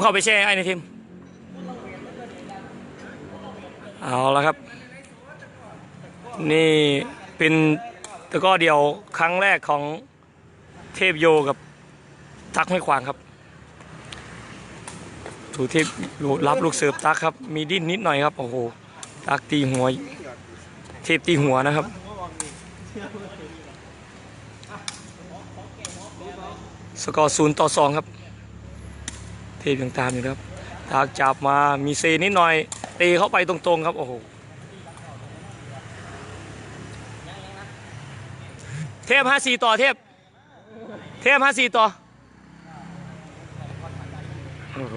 เข้าไปแช่ไอ้ในทีมเอาละครับ นี่เป็นตะก้อเดียวครั้งแรกของเทพโยกับตักไม่ขวางครับถูเทพโยรับลูกเสิร์ฟตักครับ มีดิ้นนิดหน่อยครับ โอ้โห ตักตีหัว เทพตีหัวนะครับสกอร์ศูนย์ต่อสองครับ เทพยังตามอยู่ครับตากจับมามีเซนิดหน่อยตีเข้าไปตรงๆครับโอ้โหเทพห้าสี่ต่อเทพ เทพห้าสี่ต่อโอ้โห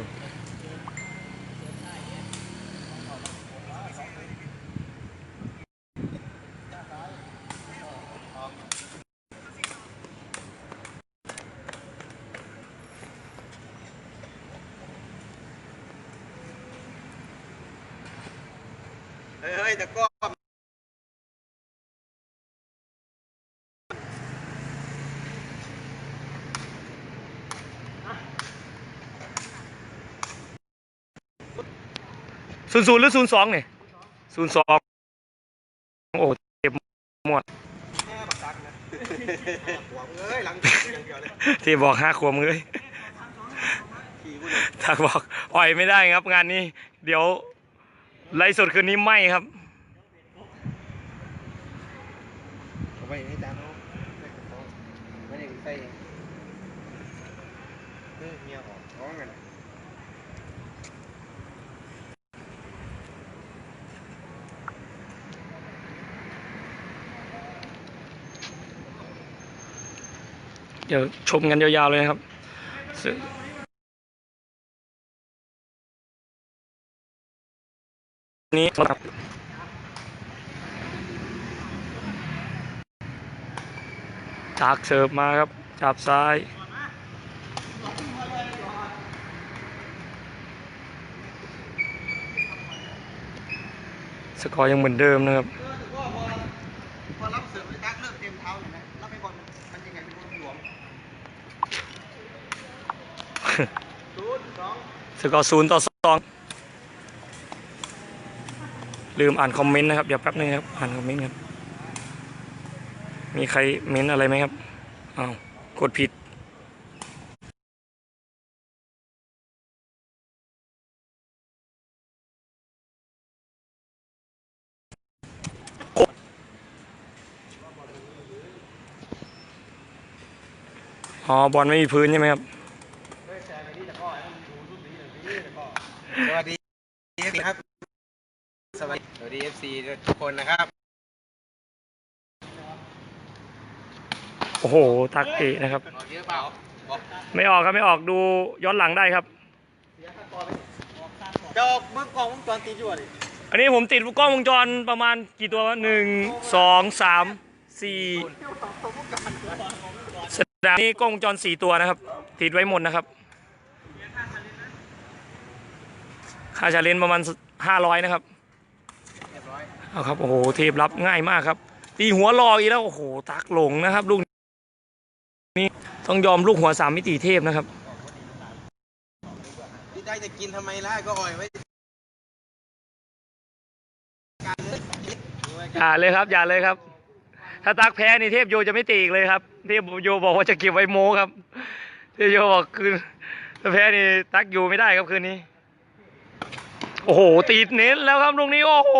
เฮ้ยเฮ้ย แต่ก็ศูนย์ศูนย์หรือศูนย์สองเนี่ยศูนย์สองโอ้เจ็บหมดแม่บักซักนะหัวมึงเอ้ยหลังอย่างเดียวเลยที่บอกห้าขวบเลยขี่กูเนี่ยทักบอกอ่อยไม่ได้ครับงานนี้ เดี๋ยวไลฟ์สดคืนนี้ไหมครับ เอาไปให้จานเขาไม่ได้ใส่เองเฮ้ยเมียออกท้องกันเดี๋ยวชมกันยาวๆเลยนะครับนี้ครับ จากเสิร์ฟมาครับ จับซ้าย สกอร์ยังเหมือนเดิมนะครับเออแต่ก็พอพอรับเสิร์ฟไปตักเริ่มเต็มเท้าอยู่นะรับไปบอลมันยังไงเป็นคนหลวมศูนย์สองสกอร์ศูนย์ต่อสองลืมอ่านคอมเมนต์นะครับ เดี๋ยวแป๊บนึงครับ อ่านคอมเมนต์ครับ มีใครเม้นอะไรไหมครับอ้าวกดผิดอ๋อบอลไม่มีพื้นใช่ไหมครับ สวัสดีครับ สวัสดีสวัสดีเอฟซีทุกคนนะครับ โอ้โห ทักเตะนะครับออกเยอะเปล่าบอกไม่ออกครับไม่ออกดูย้อนหลังได้ครับ จะออกเมื่อกองวงจรติดอยู่อะดิอันนี้ผมติดกล้องวงจรประมาณกี่ตัววะหนึ่งสองสามสี่สนามนี้กล้องวงจรสี่ตัวนะครับ ติดไว้หมดนะครับ ค่าชาเลนจ์ประมาณห้าร้อยนะครับเรียบร้อยเอาครับ โอ้โห เทปรับง่ายมากครับ ตีหัวรออีกแล้ว โอ้โห ตักหลงนะครับลูกนี้ ต้องยอมลูกหัวสามมิติเทพนะครับพี่ได้จะกินทำไมล่ะก็อ่อยไว้การเลยอย่าเลยครับ อย่าเลยครับ ถ้าตักแพ้นี่เทพโยจะไม่ตีอีกเลยครับ เทพโยบอกว่าจะเก็บไว้โม้ครับ เทพโยบอกคืนถ้าแพ้นี่ตักอยู่ไม่ได้ครับคืนนี้ โอ้โห ตีเน้นแล้วครับลูกนี้โอ้โห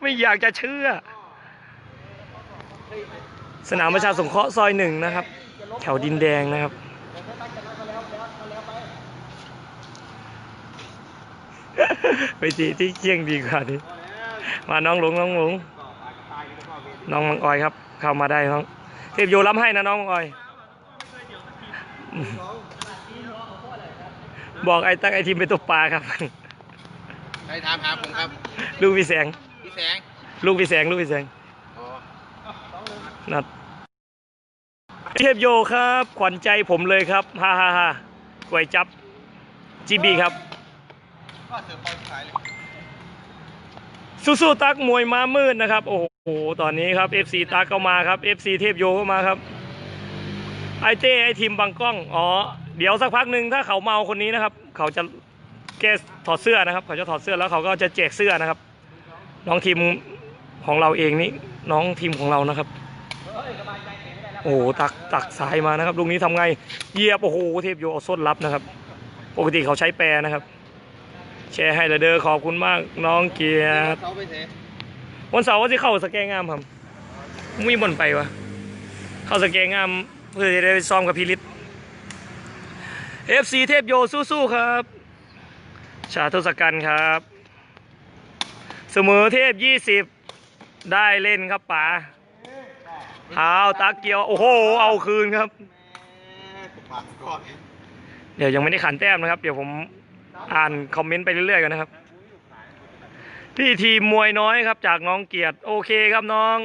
ไม่อยากจะเชื่อ สนามประชาสงเคราะห์ซอยหนึ่งนะครับ แถวดินแดงนะครับ ไปตีที่เคียงดีกว่านี้มาน้องหลงน้องหลงน้องมังออยครับ เข้ามาได้น้องเทพโยรับให้นะน้องมังออย บอกไอ้ตั้งไอ้ทีมไปตกปลาครับไปถามหาผมครับ ลูกพี่แสงพี่แสง ลูกพี่แสงลูกพี่แสงอ๋อนัด เทพโยครับ ขวัญใจผมเลยครับฮ่าฮ่าฮ่าก๋วยจับจีบีครับสู้ๆตักมวยมามืดนะครับ โอ้โห ตอนนี้ครับ FC ตักเข้ามาครับ FC เทพโยเข้ามาครับ ไอเต้ไอทีมบางกล้อง อ๋อ เดี๋ยวสักพักหนึ่งถ้าเขาเมาคนนี้นะครับ เขาจะแกถอดเสื้อนะครับ เขาจะถอดเสื้อแล้วเขาก็จะแจกเสื้อนะครับ น้องทีมของเราเองนี่ น้องทีมของเรานะครับ โอ้โหตักตักสายมานะครับลูกนี้ทำไงเหยียบโอ้โหเทพโยเอาส้นรับนะครับ ปกติเขาใช้แปรนะครับ แชร์ให้เลยเด้อขอบคุณมากน้องเกียรติวันเสาร์ว่าจะเข้าสแกงงามครับมีบนไปวะเข้าสแกงงามเพื่อจะได้ไปซ้อมกับพี่ฤทธิ์ FC เทพโยสู้ๆครับ ชาทศกัณฐ์ครับ เสมอเทพ 20 ได้เล่นครับป๋า เท้าตาเกียว โอ้โห เอาคืนครับปากก่อนเดี๋ยวยังไม่ได้ขันแต้มนะครับ เดี๋ยวผมอ่านคอมเมนต์ไปเรื่อยๆกันนะครับ พี่ทีมมวยน้อยครับ จากน้องเกียรติโอเคครับน้อง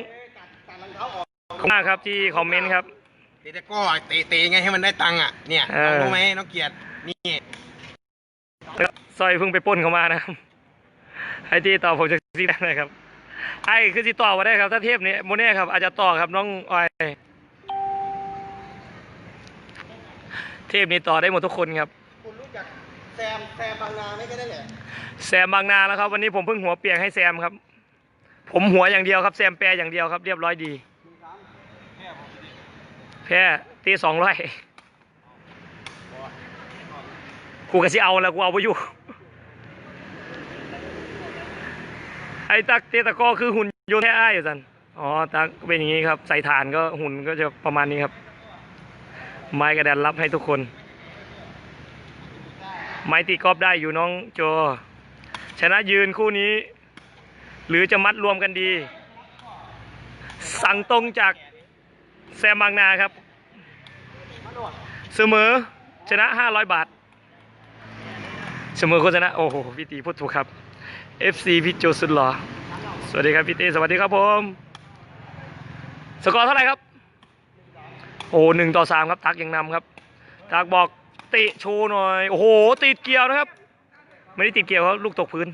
ขอบคุณมากครับที่คอมเมนต์ครับเตะตะกร้อเตะเตะไงให้มันได้ตังค์อะเนี่ยเออน้องรู้ไหมน้องเกียรตินี่สร้อยเพิ่งไปปล้นเขามานะครับไอ้ที่ต่อผมจะซีได้เลยครับ ไอ้คือที่ต่อมาได้ครับ ถ้าเทพนี้โมเน่ครับ อาจจะต่อครับน้องออยเทพนี้ต่อได้หมดทุกคนครับ คุณรู้จักแซมแซมบางนาไหม่ก็ได้แหละแซมบางนาแล้วครับ วันนี้ผมเพิ่งหัวเปียกให้แซมครับ ผมหัวอย่างเดียวครับแซมแปรอย่างเดียวครับ เรียบร้อยดี แพ้ตีสองร้อยกูกะสิเอาแล้วกูเอาไปอยู่ ไอ้ตักเตตะก้อคือหุ่นยนต์แท้อ้ายอยู่สันอ๋อตักเป็นอย่างนี้ครับ ใส่ฐานก็หุ่นก็จะประมาณนี้ครับ ไม้กระดานรับให้ทุกคน ไม้ตีกอล์ฟได้อยู่น้องโจ ชนะยืนคู่นี้ หรือจะมัดรวมกันดี สั่งตรงจากแซมบางนาครับ เสมอชนะ 500 บาท เสมอคนชนะ โอ้โหพี่ตีพูดถูกครับ FC พี่โจสุดหล่อสวัสดีครับพี่เตีสวัสดีครับผม สกอร์เท่าไหร่ครับ โอ้หนึ่งต่อสามครับตักยังนำครับตักบอกติโชว์หน่อย โอ้โห ติดเกี่ยวนะครับ ไม่ได้ติดเกี่ยวครับลูกตกพื้น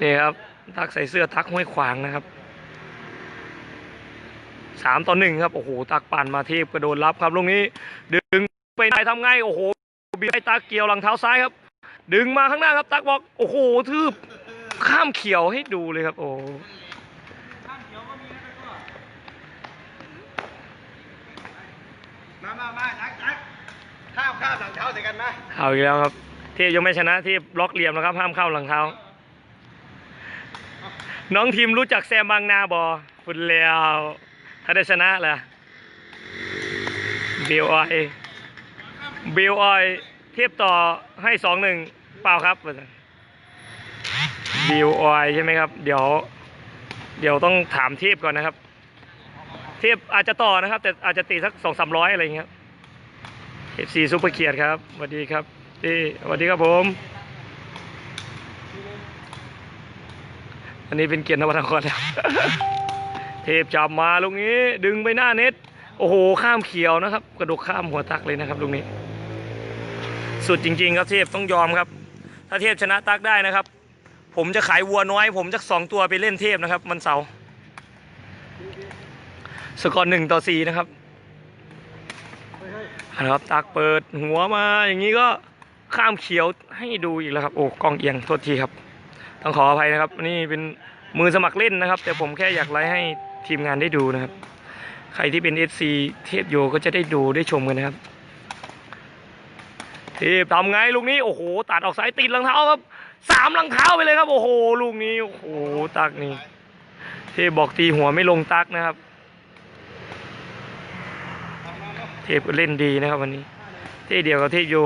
นี่ครับตักใส่เสื้อตักห้วยขวางนะครับสามต่อหนึ่งครับ โอ้โห ตักปั่นมาเทพกระโดดรับครับลูกนี้ ดึงไปไหนทำไง โอ้โหบีไปตักเกี่ยวหลังเท้าซ้ายครับ ดึงมาข้างหน้าครับตักบอก โอ้โหทืบข้ามเขียวให้ดูเลยครับ โอ้มามามาจักจักข้าวข้าวหลังเท้าใส่กันไหมเอาอีกแล้วครับ เทพยังไม่ชนะเทพล็อกเหลี่ยมนะครับ ห้ามเข้าหลังเท้า น้องทีมรู้จักแซมบางนาบอฟุตแล้วถ้าได้ชนะแหละบิลออยบิลออยเทียบต่อให้สองหนึ่ง เปล่าครับบิลออยใช่ไหมครับ เดี๋ยว เดี๋ยวต้องถามเทียบก่อนนะครับ เทียบอาจจะต่อนะครับ แต่อาจจะตีสักสองสามร้อยอะไรอย่างเงี้ยเอฟซีซุปเปอร์เกียรติครับสวัสดีครับที่สวัสดีครับผม อันนี้เป็นเกียรตินวัตนครแล้วเทพจับมาลูกนี้ ดึงไปหน้าเน็ตโอ้โห ข้ามเขียวนะครับ กระดกข้ามหัวตักเลยนะครับลูกนี้ สุดจริง ๆ ครับเทพต้องยอมครับ ถ้าเทพชนะตักได้นะครับ ผมจะขายวัวน้อย ผมจะสองตัวไปเล่นเทพนะครับวันเสาร์สกอร์หนึ่งต่อสี่นะครับเอาละครับตักเปิดหัวมาอย่างนี้ก็ข้ามเขียวให้ดูอีกแล้วครับโอ้กองเอียงโทษทีครับ ต้องขออภัยนะครับ นี่เป็นมือสมัครเล่นนะครับ แต่ผมแค่อยากไลฟ์ให้ทีมงานได้ดูนะครับ ใครที่เป็น FC เทพโยก็จะได้ดูได้ชมกันนะครับ ทพทำไงลูกนี้โอ้โหตัดออกสายติดรองเท้าครับสามรองเท้าไปเลยครับ โอ้โหลูกนี้โอ้โหตักนี่เทพบอกตีหัวไม่ลงตักนะครับ เทพเล่นดีนะครับวันนี้ เทพเดียวกับเทพโย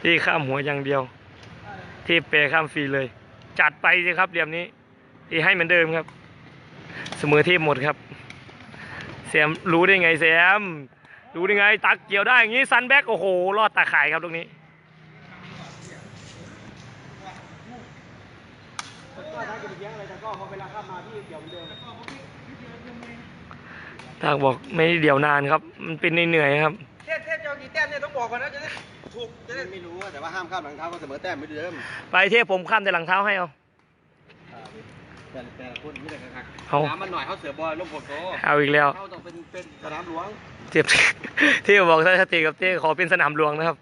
เทพข้ามหัวอย่างเดียว เทพแปรข้ามฟรีเลย จัดไปสิครับเหลี่ยมนี้ที่ให้เหมือนเดิมครับ เสมอเทพหมดครับแซมรู้ได้ไงแซม รู้ได้ไง ตักเกี่ยวได้อย่างนี้ซันแบ็กโอ้โห รอดตาข่ายครับตรงนี้ตากบอกไม่เดี๋ยวนานครับ มันเป็นเหนื่อยๆครับ เทพเทพจะเอากี่แต้มเนี่ยต้องบอกก่อนนะจะได้ถูกจะได้ไม่รู้แต่ว่าห้ามข้ามหลังเท้าก็เสมอแต้มไม่เดิม ไปเทพผมข้ามแต่หลังเท้าให้เอา แต่แต่ละคนไม่ได้กันเอาน้ำมันหน่อยเขาเสือบอลลูกโคโตเอาอีกแล้วเขาต้องเป็นเป็นสนามหลวงเทพเทพบอกถ้าสติกับเทพขอเป็นสนามหลวงนะครับ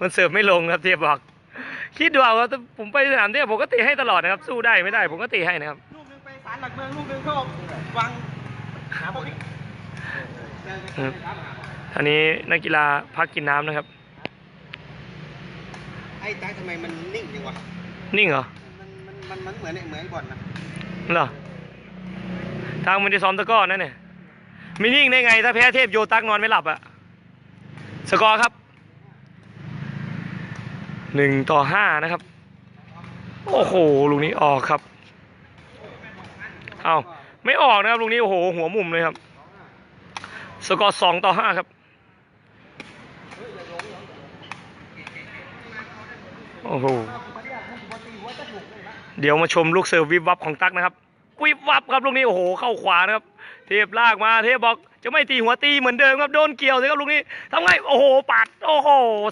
มันเสิร์ฟไม่ลงครับเทียบบอก คิดดูเอาครับถ้าผมไปสนามเทียบผมก็ตีให้ตลอดนะครับ สู้ได้ไม่ได้ ผมก็ตีให้นะครับลูกหนึงไปศาลหลักเมืองลูกหนึงก็วังหาบริครับอันนี้นักกีฬาพักกินน้ำนะครับ ไอ้ตายทำไมมันนิ่งจังวะ นิ่งเหรอ มันมันมันมันเหมือนเหมือนก่อนนะ เหรอทางมันจะซ้อมตะกร้อนั่นเนี่ยไม่นิ่งได้ไง ถ้าแพ้เทพโยตักนอนไม่หลับอะสกอร์ครับหนึ่งต่อห้านะครับ โอ้โหลูกนี้ออกครับ เอาไม่ออกนะครับลูกนี้โอ้โหหัวมุมเลยครับ สกอร์สองต่อห้าครับ โอ้โห เดี๋ยวมาชมลูกเสิร์ฟวิบวับของตั๊กนะครับวิบวับครับลูกนี้โอ้โหเข้าขวานะครับ เทพลากมาเทพบอกจะไม่ตีหัวตีเหมือนเดิมครับโดนเกี่ยวเลยครับลูกนี้ทำไงโอ้โหปัดโอ้โห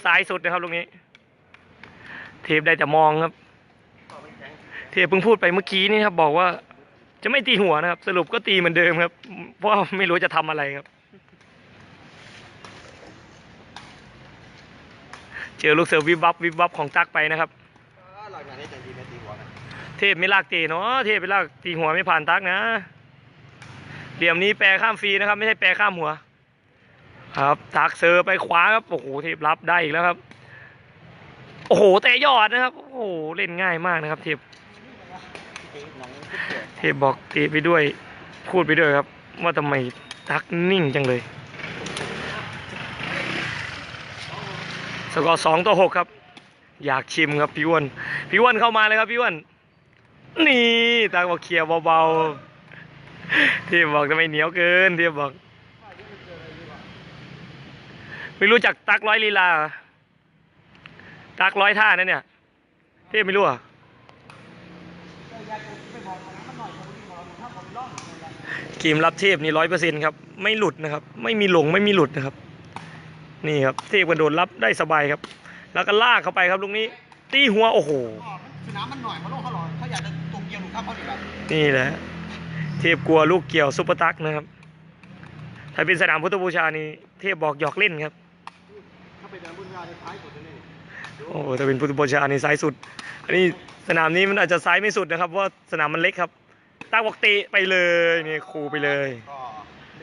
สายสุดนะครับลูกนี้ เทพได้แต่มองครับ เทพเพิ่งพูดไปเมื่อกี้นี่ครับ บอกว่า จะไม่ตีหัวนะครับ สรุปก็ตีเหมือนเดิมครับ เพราะไม่รู้จะทำอะไรครับ เจอลูกเสิร์วิบวับวิบวับของตั๊กไปนะครับ หลังจากนี้จะดีไม่ตีหัวกัน เทพไม่ลากตีเนาะเทพไปลากตีหัวไม่ผ่านตักนะ เหลี่ยมนี้แปรข้ามฟรีนะครับ ไม่ใช่แปรข้ามหัว ครับตักเซอร์ไปขวาครับโอ้โหเทพรับได้อีกแล้วครับ โอ้โหเตะยอดนะครับ โอ้โหเล่นง่ายมากนะครับ เทพเทพบอกเตะไปด้วยพูดไปด้วยครับ ว่าทำไมตักนิ่งจังเลย สกอร์สองต่อหกครับ อยากชิมครับพี่อ้วนพี่อ้วนเข้ามาเลยครับพี่อ้วน นี่ตาบอกเคลียร์เบาๆที่บอกทำไมเหนียวเกินที่บอก ไม่รู้จักตักร้อยลีลา ตักร้อยท่านั่นเนี่ยเทพไม่รู้เหรอะกีมรับเทพนี่ร้อยเปอร์เซ็นครับ ไม่หลุดนะครับ ไม่มีหลงไม่มีหลุดนะครับ นี่ครับเทพกระโดดรับได้สบายครับ แล้วก็ลากเข้าไปครับลูกนี้ ตีหัวโอ้โห นี่แหละเทพกลัวลูกเกี่ยวซุปเปอร์ตักนะครับ ถ้าเป็นสนามพุทธบูชานี่เทพบอกหยอกเล่นครับถ้าไปเดินบุญญาในท้ายสุดนี่โอ้โหถ้าเป็นพุทธบูชานี่ซ้ายสุด อันนี้สนามนี้มันอาจจะซ้ายไม่สุดนะครับเพราะว่าสนามมันเล็กครับตักบอกเตะไปเลยนี่ครูไปเลยก็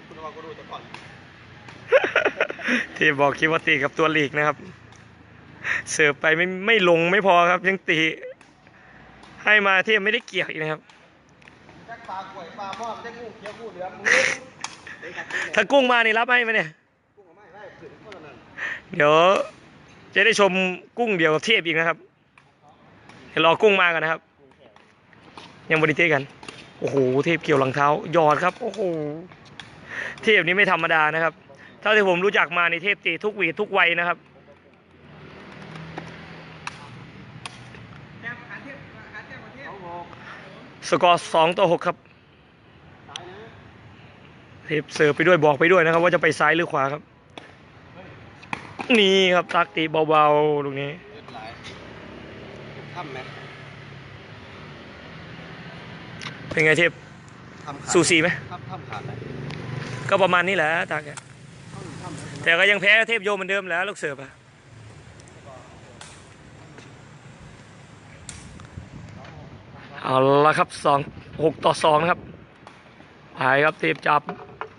คุณว่าก็รู้แต่ก่อนเทพบอกคิดว่าตีกับตัวลีกนะครับ เสิร์ฟไปไม่ไม่ลงไม่พอครับยังตีให้มาเทพไม่ได้เกี่ยวอีกนะครับแจ็ค ปลากล้วยปลาหม้อแจ็คงูเขียวงูเหลือมมือถ้ากุ้งมานี่รับให้ไหมเนี่ย กุ้งไม่ได้ขึ้นคนละนั้นเดี๋ยว จะได้ชมกุ้งเดียวกับเทพอีกนะครับ เดี๋ยวรอกุ้งมากันนะครับ ยังบริเทกัน โอ้โห เทพเกี่ยวหลังเท้าหยอดครับ โอ้โห เทพนี้ไม่ธรรมดานะครับ เท่าที่ผมรู้จักมาในเทพตีทุกวีทุกวัยนะครับ แก้มขาเทียบขาเทียบขาเทียบ สกอร์สองต่อหกครับเทพเสิร์ฟไปด้วยบอกไปด้วยนะครับ ว่าจะไปซ้ายหรือขวาครับ นี่ครับตักตีเบาๆลูกนี้เลือดไหลทำไหมเป็นไงเทพทำขาดสูสีไหมทำทำขาดไหมก็ประมาณนี้แหละตักเนี่ยทำทำแต่ก็ยังแพ้เทพโยเหมือนเดิมแหล้วลูกเสิร์ฟอะ เอาละครับสองหกต่อสองนะครับไปครับเทพจับ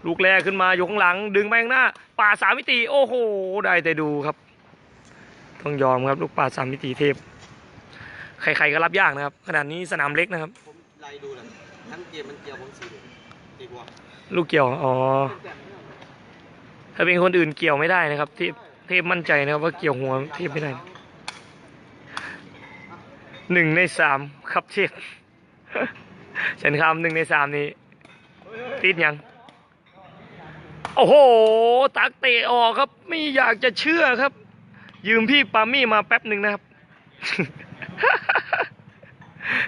ลูกแรกขึ้นมาอยู่ข้างหลัง ดึงไปข้างหน้า ป่าดสามมิติ โอ้โห ได้แต่ดูครับ ต้องยอมครับลูกป่าดสามมิติเทพ ใครๆก็รับยากนะครับ ขนาดนี้สนามเล็กนะครับผมไล่ดูเลยทั้งเกมมันเกี่ยวผมสี่ตีกว่าลูกเกี่ยว อ๋อ ถ้าเป็นคนอื่นเกี่ยวไม่ได้นะครับ เทพเทพมั่นใจนะครับว่าเกี่ยวหัวเทพไม่ได้หนึ่งในสามครับเทพ ฉันคำหนึ่งในสามนี้ ติดยัง โอ้โห ตักเตะออกครับ ไม่อยากจะเชื่อครับ ยืมพี่ปามี่มาแป๊บหนึ่งนะครับ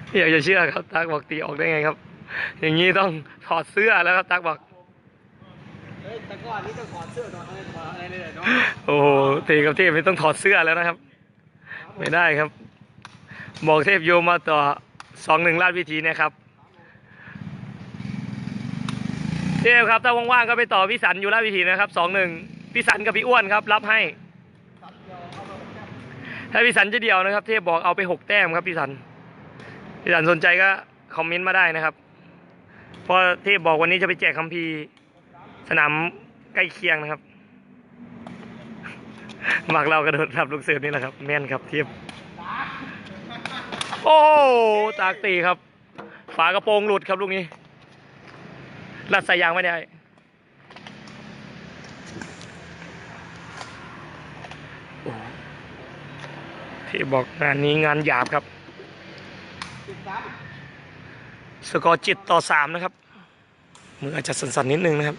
ไม่อยากจะเชื่อครับตักบอกตีออกได้ไงครับ อย่างนี้ต้องถอดเสื้อแล้วครับตักบอกเฮ้ยแต่ก่อนนี้ต้องถอดเสื้อนอนอะไรถอดอะไรเลยเนาะโอ้โหเทกับเทพไม่ต้องถอดเสื้อแล้วนะครับ ไม่ได้ครับ บอกเทพโยมาต่อ สองหนึ่งลาดวิธีนะครับเทพครับ ถ้าว่างๆก็ไปต่อพี่สันอยู่ลาดวิธีนะครับสองหนึ่งพี่สันกับพี่อ้วนครับ รับให้ ถ้าพี่สันจะเดียวนะครับ เทพบอกเอาไปหกแต้มครับพี่สันพี่สันสนใจก็คอมเมนต์มาได้นะครับเพราะเทพบอกวันนี้จะไปแจกคัมภีร์สนามใกล้เคียงนะครับหมากเรากระโดดรับลูกเสือนี่แหละครับ แม่นครับเทียบ โอ้ตากตีครับ ฝากระโปรงหลุดครับลูกนี้รัดสายยางไม่ได้ที่บอกงานนี้งานหยาบครับ สกอร์จิตต่อสามนะครับ มืออาจจะสั่นๆนิดนึงนะครับ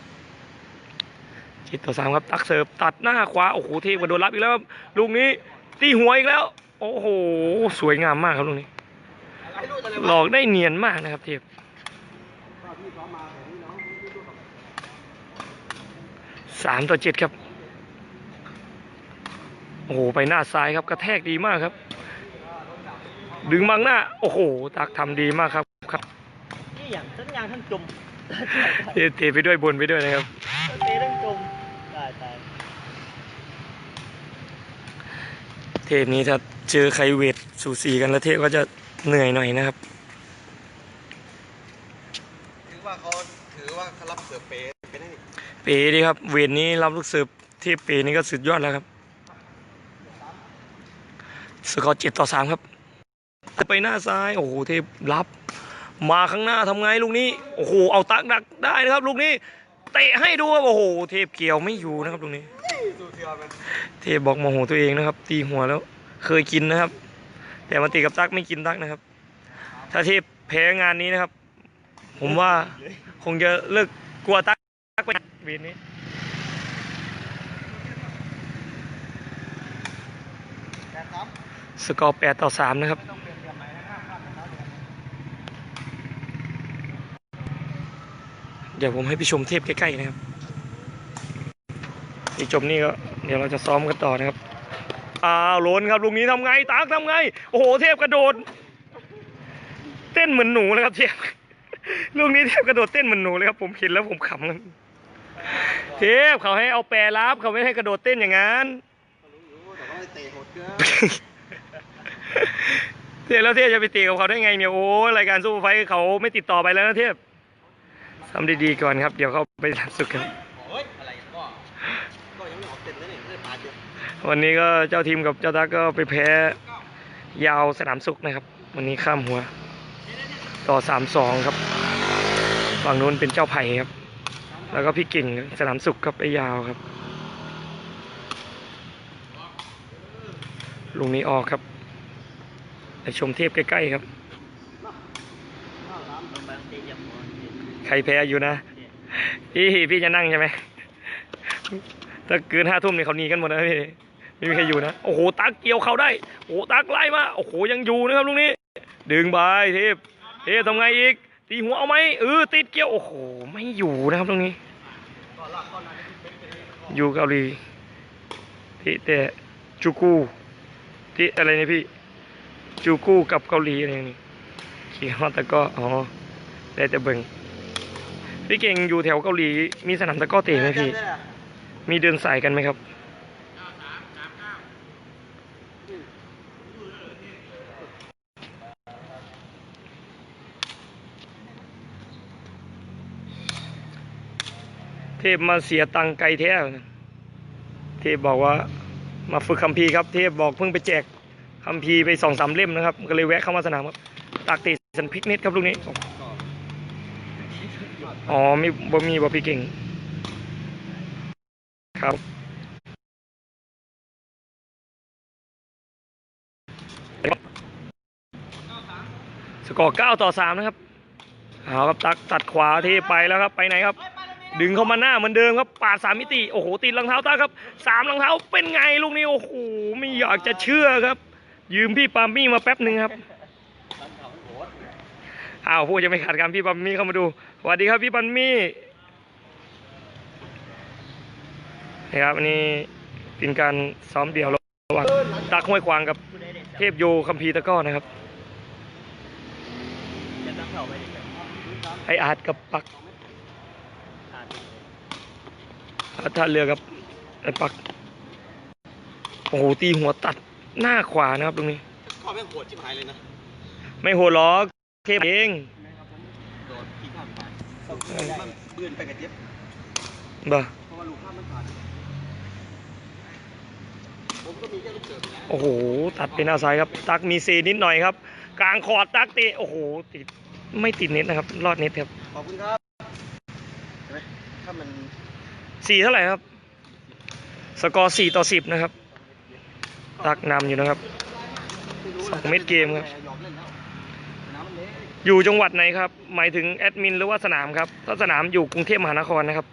จิตต่อสามครับ ตักเสิร์ฟตัดหน้าขวา โอ้โหเทพกระโดดรับอีกแล้ว ลูกนี้ตีหัวอีกแล้ว โอ้โห สวยงามมากครับลูกนี้ หลอกได้เนียนมากนะครับเทพสามต่อเจ็ดครับ โอ้โห ไปหน้าซ้ายครับ กระแทกดีมากครับ ดึงบังหน้า โอ้โห ตักทำดีมากครับครับนี่อย่างทั้งยางทั้งจมเตะเตะไปด้วยบนไปด้วยนะครับเตะทั้งจมตายตาย เทปนี้ถ้าเจอใครเวทสูสีกันแล้วเทพก็จะเหนื่อยหน่อยนะครับ ถือว่าเขาถือว่าเขารับเสือเปเป็นนี่เป๋ดีครับ เวทนี้รับลูกเสิร์ฟเทพเป๋นี่ก็สุดยอดแล้วครับสกอร์เจ็ดต่อสามครับไปหน้าซ้าย โอ้โหเทพรับ มาข้างหน้าทำไงลูกนี้ โอ้โห เอาตักดักได้นะครับ ลูกนี้ เตะให้ดูครับโอ้โห เทพเกี่ยวไม่อยู่นะครับลูกนี้ เทียมันเทพบอกโมโหตัวเองนะครับ ตีหัวแล้ว เคยกินนะครับ แต่มาตีกับตักไม่กินตักนะครับ ถ้าเทพแพ้งานนี้นะครับ ผมว่าคงจะเลิกกลัวตักตักไปเวทนี้สกอร์แปดต่อสามนะครับเดี๋ยวผมให้พี่ชมเทพใกล้ๆนะครับ พี่ชมนี่ก็เดี๋ยวเราจะซ้อมกันต่อนะครับอ้าวโหลนครับลูกนี้ทำไงตักทำไง โอ้โหเทพกระโดด เต้นเหมือนหนูเลยครับเทพลูกนี้เทพกระโดดเต้นเหมือนหนูเลยครับผมเห็นแล้วผมขำกันเทพเขาให้เอาแปรรับเขาไม่ให้กระโดดเต้นอย่างนั้นเทพแล้วเทพจะไปตีกับเขาได้ไงเนี่ยโอ้รายการซูเปอร์ไฟเขาไม่ติดต่อไปแล้วนะเทพทำดีๆก่อนครับ เดี๋ยวเขาไปทำสุดกัน วันนี้ก็เจ้าทีมกับเจ้าตักก็ไปแพ้ยาวสนามสุขนะครับ วันนี้ข้ามหัว ต่อสามสองครับฝั่งนู้นเป็นเจ้าไผ่ครับ แล้วก็พี่กิ่งสนามสุขครับไอ้ยาวครับลุงนี้ออกครับไปชมเทพใกล้ๆครับ ใครแพ้อยู่นะพี่พี่จะนั่งใช่ไหมถ้าเกินห้าทุ่มนี่เขาหนีกันหมดนะพี่ ไม่มีใครอยู่นะโอ้โหตักเกี่ยวเขาได้โอ้โหตักไล่มาโอ้โหยังอยู่นะครับลุงนี้ ดึงไปเทพเทพทำไงอีก ตีหัวเอาไหมเออติดเกี่ยวโอ้โหไม่อยู่นะครับตรงนี้ อยู่เกาหลีที่แต่จูกูที่อะไรเนี่ยพี่จูกูกับเกาหลีอะไรนี่ขี่ฮอตแต่ก็อ๋อได้แต่เบิ่งพี่เก่งอยู่แถวเกาหลีมีสนามตะก้อเตะไหมพี่ มีเดินสายกันไหมครับ เทพมาเสียตังไกลแท้เทพบอกว่ามาฝึกคัมภีร์ครับ เทพบอกเพิ่งไปแจกคัมภีร์ไปสองสามเล่มนะครับ ก็เลยแวะเข้ามาสนามครับ ตักเตะสันพิกเน็ตครับลูกนี้ อ๋อม่บ่มีบ่พี่เก่ง ครับ กอร์เก้าต่อสามนะครับเอาครับตักตัดขวาเทไปแล้วครับไปไหนครับ ดึงเข้ามาหน้าเหมือนเดิมครับปาดสามมิติโอ้โหติดรองเท้าตาครับสามรองเท้าเป็นไงลูกนี้โอ้โหไม่อยากจะเชื่อครับ ยืมพี่ปามมี่มาแป๊บหนึ่งครับอ้าวพูดจะไม่ขาดคำพี่ปัมมี่เข้ามาดูสวัสดีครับพี่ปัมมี่นะครับอันนี้เป็นการซ้อมเดี่ยวระหว่างตักห้วยควางกับเทพโยคัมภีตะก้อนะครับ จะตั้งเข่าไปดิ ไออาร์ตกับปักขาดอาร์ตท่าเรือกับไอปักโอ้โหตีหัวตัดหน้าขวานะครับตรงนี้ข้อแม่งโหดชิบหายเลยนะ ไม่โหดหรอกเทพเองโดนขี้ข้ามไปมันปืนไปกับเจ็บบ่เพราะว่าลูกข้ามมันขาดผมก็มีแค่ลูกเสือไปแล้วโอ้โห ตัดเป็นหน้าซ้ายครับ ตักมีเซนิดหน่อยครับ กลางคอร์ดตักเตะโอ้โหติด ไม่ติดเน็ตนะครับ รอดเน็ตครับ ขอบคุณครับเห็นไหมถ้ามันสี่เท่าไหร่ครับ สกอร์สี่ต่อสิบนะครับ ตักนำอยู่นะครับ ไม่รู้สองเม็ดเกมครับ ยอมเล่นแล้วน้ำมันเละอยู่จังหวัดไหนครับ หมายถึงแอดมินหรือว่าสนามครับ ถ้าสนามอยู่กรุงเทพมหานครนะครับ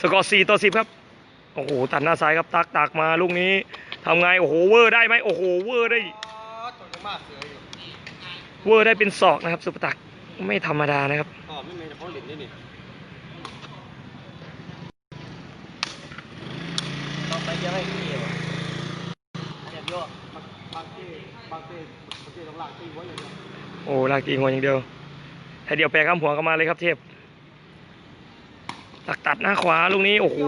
สกอร์สี่ต่อสิบครับ โอ้โห ตัดหน้าซ้ายครับ ตักตักมาลูกนี้ทำไง โอ้โห เวอร์ได้ไหมโอ้โห เวอร์ได้จนจะมาเสืออยู่ เวอร์ได้เป็นศอกนะครับ สุปตักไม่ธรรมดานะครับอ๋อไม่มีเฉพาะเหรียญนี่นี่ต้องไปเยอะให้พี่เหรอเจ็บโยกบางที่บางที่บางที่ต้องลากตีหัวอย่างเดียวโอ้ลากตีหัวอย่างเดียวให้เดียวแปลข้ามหัวเข้ามาเลยครับเทพตักตัดหน้าขวาลูกนี้โอ้โห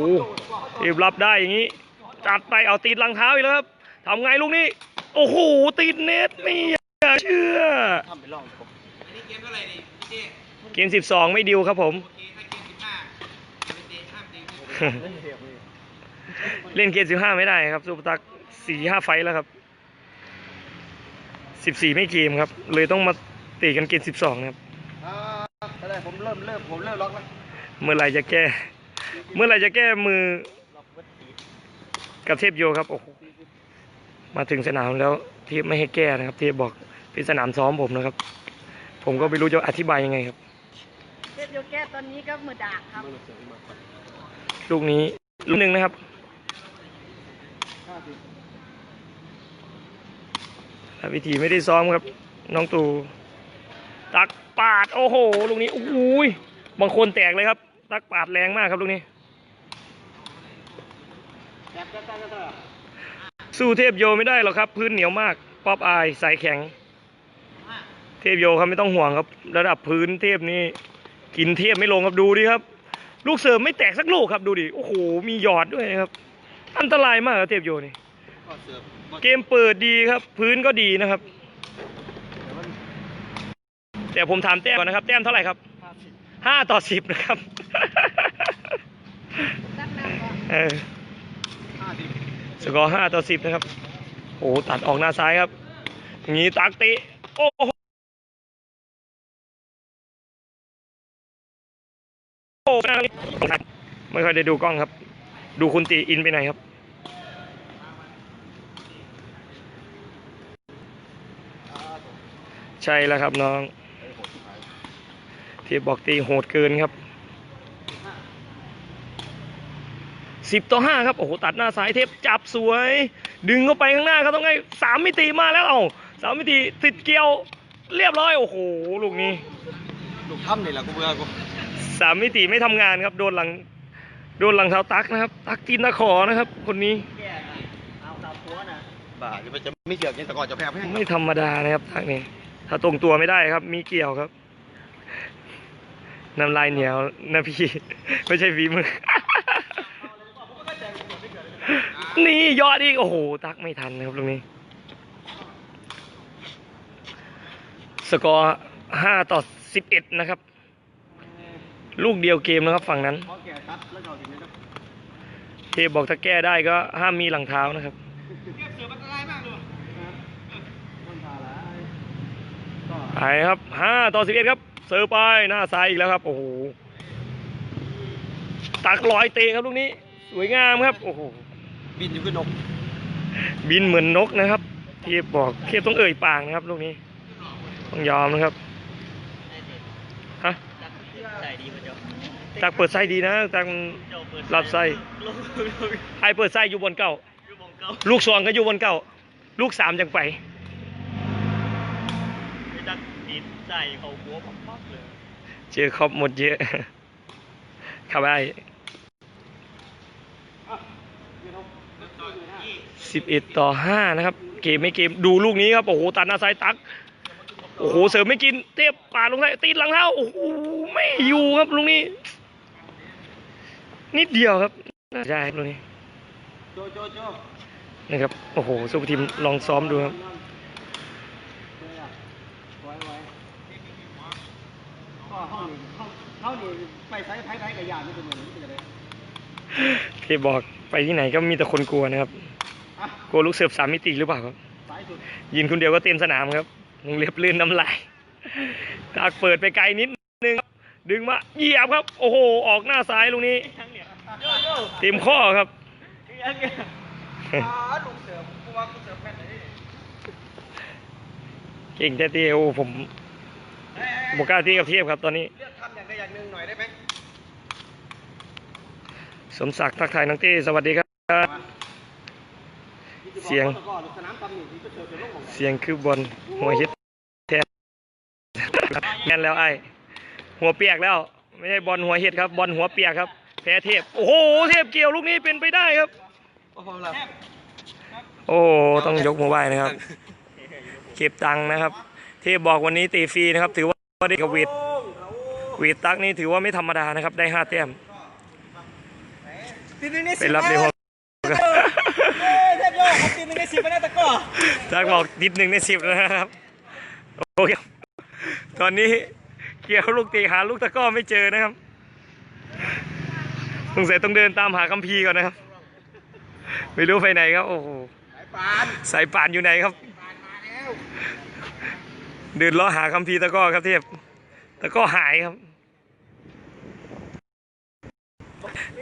เทพรับได้อย่างนี้จัดไปเอาตีดรองเท้าอีกแล้วครับทำไงลูกนี้ โอ้โหติดเน็ตไม่อยาก เชื่อ ทำไปลองผมอันนี้เกมเท่าไหร่นี่พี่เจ๊เกมสิบสองไม่ดิวครับผม โอเคถ้าเกมสิบห้าเป็นเตะห้ามเตะเล่นเสียบเลยเล่นเกมสิบห้าไม่ได้ครับสุปตักสี่ห้าไฟต์แล้วครับสิบสี่ไม่เกมครับ เลยต้องมาตีกันเกมสิบสองครับ อ่าอะไรผมเริ่มเริ่มผมเริ่มล็อกแล้วเมื่อไหรจะแก้ เมื่อไหรจะแก้มือล็อกวัดตีกับเทพโยครับโอ้โหมาถึงสนามแล้วเทพไม่ให้แก้นะครับ เทพบอก เป็นสนามซ้อมผมนะครับ ผมก็ไม่รู้จะอธิบายยังไงครับเทพโยแก้ตอนนี้ก็มือดาบครับลูกนี้ลูกหนึ่งนะครับห้าสิบและวิธีไม่ได้ซ้อมครับ น้องตูตักปาด โอ้โหลูกนี้โอ้โหยบางคนแตกเลยครับ ตักปาดแรงมากครับลูกนี้แอบแอบแอบแอบสู้เทพโยไม่ได้หรอกครับ พื้นเหนียวมาก ป๊อปอายสายแข็ง เทพโยครับไม่ต้องห่วงครับ ระดับพื้นเทพนี่กินเทพไม่ลงครับดูดิครับ ลูกเสิร์ฟไม่แตกสักลูกครับดูดิโอ้โหมีหยอดด้วยนะครับ อันตรายมากครับเทพโยนี่ก็เสือบเกมเปิดดีครับ พื้นก็ดีนะครับ แต่ผมถามแต้มก่อนนะครับ แต้มเท่าไหร่ครับห้าสิบห้าต่อสิบนะครับตั้งนานก่อนเออห้าสิบสกอร์ห้าต่อสิบนะครับ โอ้โหตัดออกหน้าซ้ายครับ อย่างนี้ตักเตะโอ้ ไม่ค่อยได้ดูกล้องครับ ดูคุณตีอินไปไหนครับ ใช่แล้วครับน้อง ที่บอกตีโหดเกินครับสิบต่อห้าครับ โอ้โห ตัดหน้าสายเทปจับสวย ดึงเข้าไปข้างหน้าเขาต้องไงสามมิติมาแล้วเอาสามมิติติดเกลียวเรียบร้อย โอ้โห ลูกนี้ ลูกถ้ำนี่แหละกูเบื่อกู สามมิติไม่ทำงานครับ โดนหลัง โดนหลังเท้าตักนะครับ ตักตีนตะขอนะครับ คนนี้แก้นะเอาตามตัวนะบ้าจะไปจะไม่เกี่ยวกันแต่ก่อนจะแพ้แพ้ไม่ธรรมดานะครับทักนี้ถ้าตรงตัวไม่ได้ครับ มีเกี่ยวครับน้ำลายเหนียวนะพี่ ไม่ใช่ฝีมือ นี่ยอดอีก โอ้โห ตักไม่ทันนะครับตรงนี้ สกอร์ห้าต่อสิบเอ็ดนะครับ ลูกเดียวเกมนะครับฝั่งนั้นพอแก่ตัดแล้วเราถึงนี้นะเทพบอกถ้าแก้ได้ก็ห้ามมีหลังเท้านะครับเก็บเสือมันอันตรายมากเลยต้นขาหลายก็ไปครับห้าต่อสิบเอ็ดครับเสิร์ฟไปหน้าซ้ายอีกแล้วครับ โอ้โหตักลอยเตะครับลูกนี้ สวยงามครับ โอ้โหบินอยู่ขึ้นนก บินเหมือนนกนะครับเทียบบอกเทียบต้องเอ่ยปากนะครับลูกนี้ ต้องยอมนะครับ ฮะ ใส่ดีมาเจ้า ตักเปิดไส้ดีนะตักเจ้าเปิดรับไส้ลูกลูกไอเปิดไส้อยู่บนเก้าอยู่วงเก้าลูกสองก็อยู่บนเก้าลูกสามจังไปไอ้ดักตีนใส่เขาหัวปั๊บๆเลยเจอครอบหมดเยอะเข้าไปสิบเอ็ดต่อห้านะครับ เกมไม่เกมดูลูกนี้ครับโอ้โหตัดหน้าซ้ายตักโอ้โหเสริมไม่กินเทปปาดลงได้ตีดหลังเท้าโอ้โหไม่อยู่ครับลูกนี้ นิดเดียวครับน่าจะได้ครับลูกนี้โจโจโจนะครับโอ้โหสุภทีมลองซ้อมดูครับไว้ไว้ก็ห้องนี้ห้องห้องนี้ไปใช้ไพ่ไพ่กับยาไม่เป็นเหมือนนี้เป็นอะไรที่บอกไปที่ไหนก็มีแต่คนกลัวนะครับอะกลัวลูกเสิร์ฟสามมิติหรือเปล่าครับสายสุดยินคนเดียวก็เต็มสนามครับวงเล็บลื่นน้ำลายตากเปิดไปไกลนิดนึงครับดึงมาเหยียบครับ โอ้โห ออกหน้าซ้ายลูกนี้โยโย่ เต็มข้อครับยังไงอ๋อลูกเสือกูว่ากูเสือแม่นเลยเก่งแท้ๆโอ้ผมบอกกล้าที่กับเทียบครับตอนนี้เลือกทำอย่างใดอย่างหนึ่งหน่อยได้ไหมสมศักดิ์ทักทายน้องเต้สวัสดีครับ เสียงสนามตำหนิที่เสือเป็นโรคของเสียงคือบอลหัวฮิตแทนแม่นแล้วไอ้หัวเปียกแล้ว ไม่ใช่บอลหัวเห็ดครับ บอลหัวเปียกครับ แพ้เทพ โอ้โห เทพเกี่ยวลูกนี้เป็นไปได้ครับโอ้โหเราโอ้โหต้องยกมือไหว้นะครับ เก็บตังค์นะครับ เทพบอกวันนี้ตีฟรีนะครับ ถือว่าได้กับเวทเวทตักนี่ถือว่าไม่ธรรมดานะครับ ได้ห้าแต้มตีหนึ่งในไปสิบรับในห้องเฮ้ยเทพโยเขาตีหนึ่งในสิบไม่ได้ตะก้อตักบอกดิดหนึ่งในสิบแล้วนะครับ โอเคตอนนี้เกี่ยวลูกตีหาลูกตะกร้อไม่เจอนะครับ สงสัยต้องเดินตามหาคัมภีร์ก่อนนะครับ ไม่รู้ไปไหนครับ โอ้โหสายปานสายป่านอยู่ไหนครับปานมาแล้วเดินล้อหาคัมภีร์ตะกร้อครับเทพตะกร้อหายครับ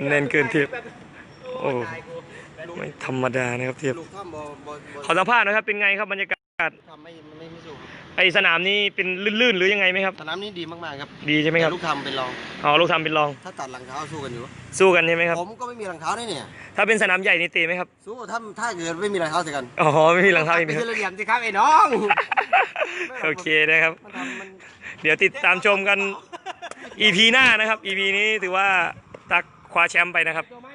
แน่นเกินเทพโอ้ไม่ธรรมดานะครับเทพลูกถ้ำบอบอบอขอสัมภาษณ์หนะครับเป็นไงครับบรรยากาศทำ ไม่ไม่ไม่สู้ไอสนามนี้เป็นลื่นๆหรือยังไงไหมครับ สนามนี้ดีมากๆครับดีใช่ไหมครับแต่ลูกทำเป็นรอง อ๋อลูกทำเป็นรอง ถ้าตัดหลังเท้าสู้กันอยู่ สู้กันใช่ไหมครับ ผมก็ไม่มีรองเท้าด้วยเนี่ย ถ้าเป็นสนามใหญ่นี่เตะไหมครับ สู้ถ้าถ้าเกิดไม่มีรองเท้าใส่กันอ๋อไม่มีรองเท้าอีกไม่นะคใช่รับระเบียบสิครับไอ้น้อง โอเคนะครับ มันทำมัน เดี๋ยวติดตามชมกัน EP หน้านะครับ EP นี้ถือว่าตักคว้าแชมป์ไปนะครับตัวไม้